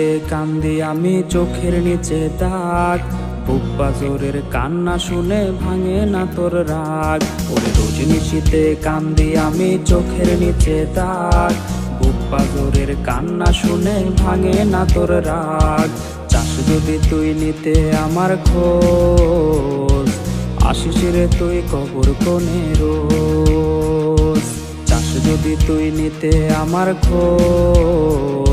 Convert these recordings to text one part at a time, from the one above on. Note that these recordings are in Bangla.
নিশিতে কান্দি আমি চোখের নিচে দাগ। বুক বাজরের কান্না শুনে ভাঙে না তোর রাগ। ওরে রোজ নিশিতে কান্দি আমি চোখের নিচে দাগ। বুক বাজরের কান্না শুনে ভাঙে না তোর রাগ। চাষ যদি তুই নিতে আমার খোঁজ, আসিস রে তুই কবর কোনে রোজ। চাষ যদি তুই নিতে আমার খোঁজ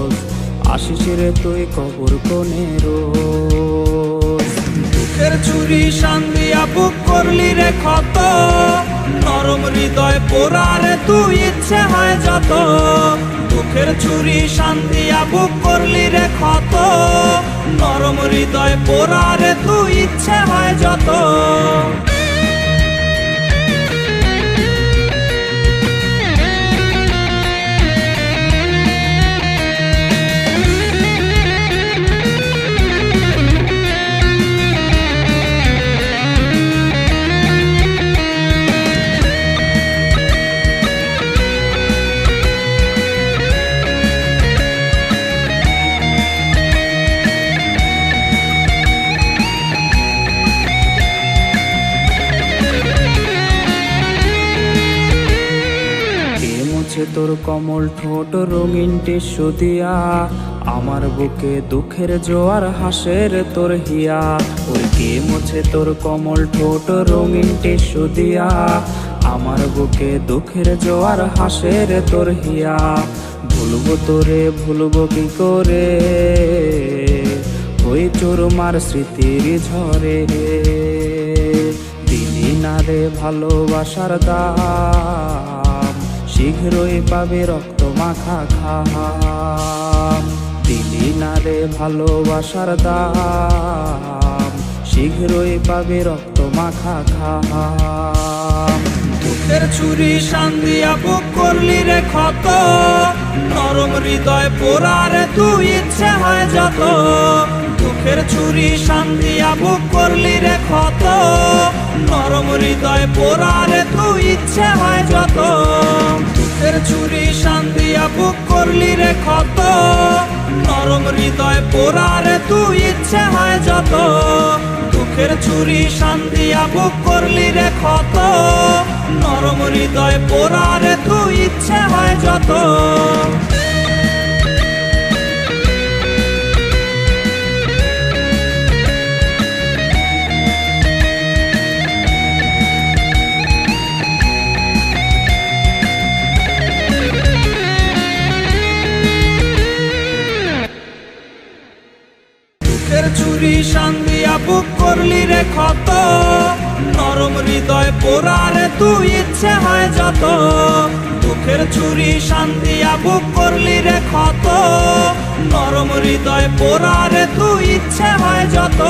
আসিস রে তুই কবর কোনে বুকের ছুরি শান্দিয়া বুক করলি রে ক্ষত, নরম হৃদয় পোড়ারে তুই ইচ্ছে হয় যত। বুকের ছুরি শান্দিয়া বুক করলি রে ক্ষত, নরম হৃদয় পোড়ারে তুই ইচ্ছে হয় যত। মুছে তোর কমল ঠোঁট রঙিন টিস্যু দিয়া। আমার বুকে দুঃখের জোয়ার হাসের তোর হিয়া। ওই কে মুছে তোর কমল ঠোঁট রঙিন টিস্যু দিয়া। আমার বুকে দুঃখের জোয়ার হাসের তোর হিয়া। ভুলবো তোরে, ভুলবো কি করে? ওই চোরমার স্মৃতির ঝরে দিলি না রে ভালোবাসার দাম শীঘ্রই পাবে রক্ত মাখা খাম দিলি না রে ভালোবাসার দাম। শীঘ্রই পাবে রক্ত মাখা খাম বুকের ছুরি শান্দিয়া বুক করলি রে ক্ষত। নরম হৃদয় পোড়ারে তুই ইচ্ছে হয় যত। দুঃখের ছুরি শান্দিয়া বুক করলি রে ক্ষত। নরম হৃদয় পোড়ারে তুই ইচ্ছে হয় যত। ক্ষত নরম হৃদয় পোড়ারে তুই ইচ্ছে হয় যত। দুঃখের ছুরি শান্তি বুক করলি রে ক্ষত। নরম হৃদয় পোড়ারে তুই ইচ্ছে হয় যত। ছুরি সান্দিয়া বুক করলি রে ক্ষত। নরম হৃদয় পোড়ারে তুই ইচ্ছে হয় যত। বুকের ছুরি সান্দিয়া বুক করলি রে ক্ষত। নরম হৃদয় পোড়ারে তুই ইচ্ছে হয় যত।